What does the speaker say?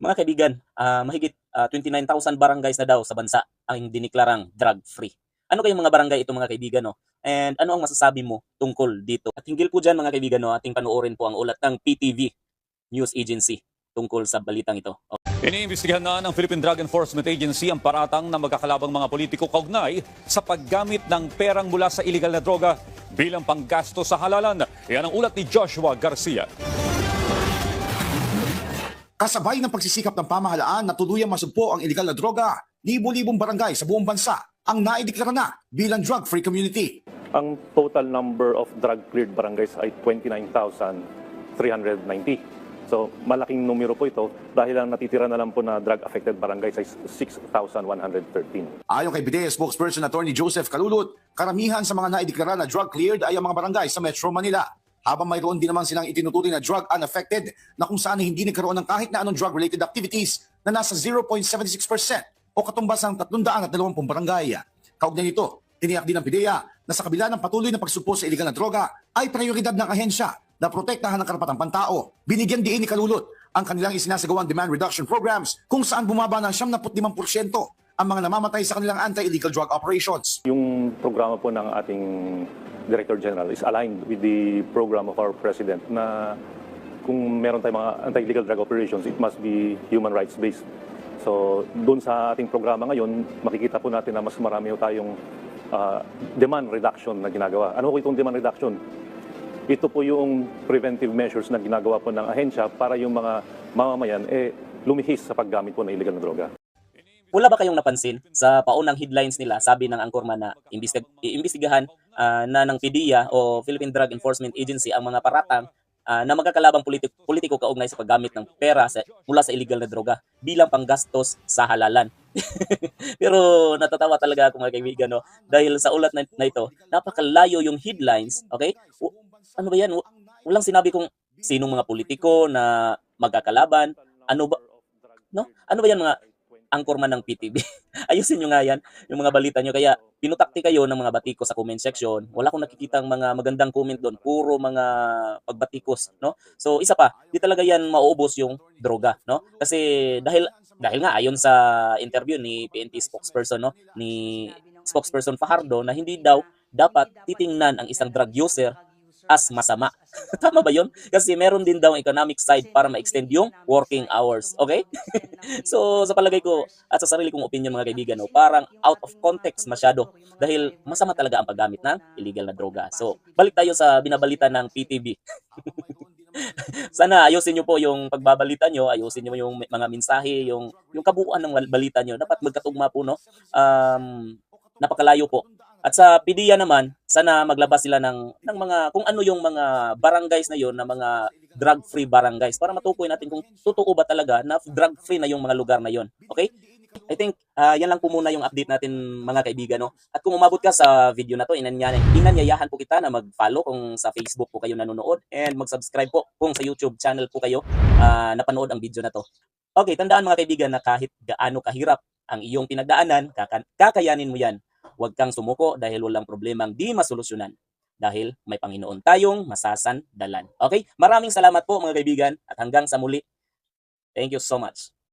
Mga kaibigan, ah, mahigit ah, 29,000 barangays na daw sa bansa ang diniklarang drug-free. Ano kayong mga barangay ito mga kaibigan no? And ano ang masasabi mo tungkol dito? At hinggil po dyan mga kaibigan no, ating panoorin po ang ulat ng PTV News Agency tungkol sa balitang ito. Iniimbestigahan na ng Philippine Drug Enforcement Agency ang paratang na magkakalabang mga politiko kaugnay sa paggamit ng perang mula sa illegal na droga bilang panggasto sa halalan. Yan ang ulat ni Joshua Garcia. Kasabay ng pagsisikap ng pamahalaan na tuluyang masugpo ang illegal na droga, libo-libong barangay sa buong bansa ang naideklara na bilang drug-free community. Ang total number of drug-cleared barangays ay 29,390. So malaking numero po ito dahil ang natitira na lang po na drug-affected barangays ay 6,113. Ayon kay BIDEA spokesperson Attorney Joseph Kalulot, karamihan sa mga naideklara na drug-cleared ay ang mga barangay sa Metro Manila. Habang mayroon din naman silang itinuturing na drug unaffected na kung saan hindi nagkaroon ng kahit na anong drug-related activities na nasa 0.76% o katumbas ng 320 barangay. Kaugnay nito, tiniyak din ng PIDEA na sa kabila ng patuloy na pagsugpo sa iligal na droga ay prioridad ng ahensya na protektahan ng karapatang pantao. Binigyan din ni Kalulot ang kanilang isinasagawang demand reduction programs kung saan bumaba ng 75% ang mga namamatay sa kanilang anti-illegal drug operations. Yung programa po ng ating Director General is aligned with the program of our President na kung meron tayong mga anti-illegal drug operations, it must be human rights based. So doon sa ating programa ngayon, makikita po natin na mas marami tayong ah, demand reduction na ginagawa. Ano po itong demand reduction? Ito po yung preventive measures na ginagawa po ng ahensya para yung mga mamamayan eh, lumihis sa paggamit po ng illegal na droga. Wala ba kayong napansin sa paunang headlines nila, sabi ng Angkorman na imbestig- iimbestigahan ah, na ng PDEA o Philippine Drug Enforcement Agency ang mga paratang ah, na magkakalabang politik- politiko kaugnay sa paggamit ng pera sa, mula sa illegal na droga bilang panggastos sa halalan. Pero natatawa talaga ako mga kaibigan no? dahil sa ulat na, na ito, napakalayo yung headlines, okay? W- ano ba yan? W- Walang sinabi kung sinong mga politiko na magkakalaban, ano ba, no? Ano ba yan mga angkorman ng PTV. Ayusin nyo nga yan, yung mga balita nyo. Kaya pinutakti kayo ng mga batiko sa comment section. Wala akong nakikitang mga magandang comment doon. Puro mga pagbatikos, no? So, isa pa, di talaga yan mauubos yung droga, no? Kasi dahil dahil nga ayon sa interview ni PNP spokesperson, no, ni spokesperson Fajardo na hindi daw dapat titingnan ang isang drug user as masama. Tama ba yun? Kasi meron din daw economic side para ma-extend yung working hours. Okay? so, sa palagay ko at sa sarili kong opinion mga kaibigan, no, parang out of context masyado dahil masama talaga ang paggamit ng illegal na droga. So, balik tayo sa binabalita ng PTV. Sana ayusin niyo po yung pagbabalita nyo, ayusin niyo yung mga mensahe, yung yung kabuuan ng balita nyo. Dapat magkatugma po, no? Um, napakalayo po. At sa PDEA naman, sana maglabas sila ng, ng mga, kung ano yung mga barangays na yon na mga drug-free barangays para matukoy natin kung totoo ba talaga na drug-free na yung mga lugar na yon. Okay? I think ah, yan lang po muna yung update natin mga kaibigan. No? At kung umabot ka sa video na to, inanyayahan, po kita na mag-follow kung sa Facebook po kayo nanonood and mag-subscribe po kung sa YouTube channel po kayo ah, napanood ang video na to. Okay, tandaan mga kaibigan na kahit gaano kahirap ang iyong pinagdaanan, kaka- kakayanin mo yan. Huwag kang sumuko dahil walang problemang di masolusyonan. Dahil may Panginoon tayong masasandalan. Okay? Maraming salamat po mga kaibigan at hanggang sa muli. Thank you so much.